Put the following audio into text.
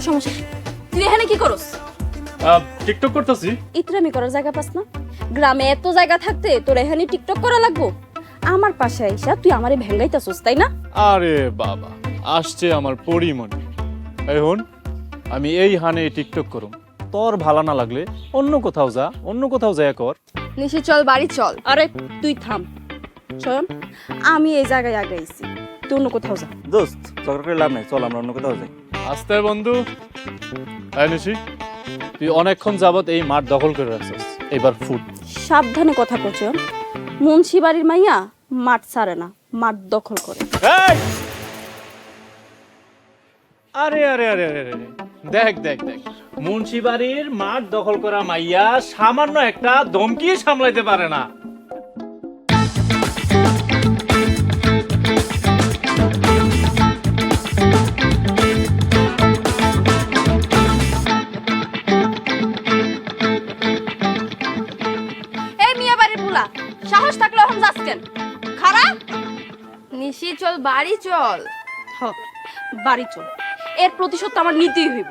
তোর সমস্যা তুই এখানে কি করস? টিকটক করতেছি। ইতরামি করার জায়গা পাস না? গ্রামে এত জায়গা থাকতে তোর এখানে টিকটক করা লাগবো? আমার পাশে আইসা তুই আমারে ভেঙ্গাইতাছস তাই না? আরে বাবা আসছে আমার পরিমণি। এখন আমি এই হানে টিকটক করুম। তোর ভালো না লাগলে অন্য কোথাও যা অন্য কোথাও যায় কর। নিশি চল বাড়ি চল। আরে তুই থাম। শোন আমি এই জায়গায় আগে আইছি। তুই অন্য কোথাও যা। দোস্ত ঝগড়া করে লাভ নাই চল আমরা অন্য কোথাও যাই। আস্তে বন্ধু। নিশি তুই অনেকক্ষণ যাবত এই মাঠ দখল করে রাখছিস। এবার ফুট। সাবধানে কথা কচ। মুন্সি বাড়ির মাইয়া মাঠ ছাড়ে না মাঠ দখল করে! আরে আরে আরে আরে আরে দেখ দেখ দেখ। মুন্সিবাড়ির মাঠ দখল করা মাইয়া সামান্য একটা ধমকি সামলাইতে পারে না। সাহস থাকলে এখন যাস কেন? খারাপ নিশি, চল, বাড়ি চল। হোক বাড়ি চল। এর প্রতিশোধ তো আমার নিতেই হইব।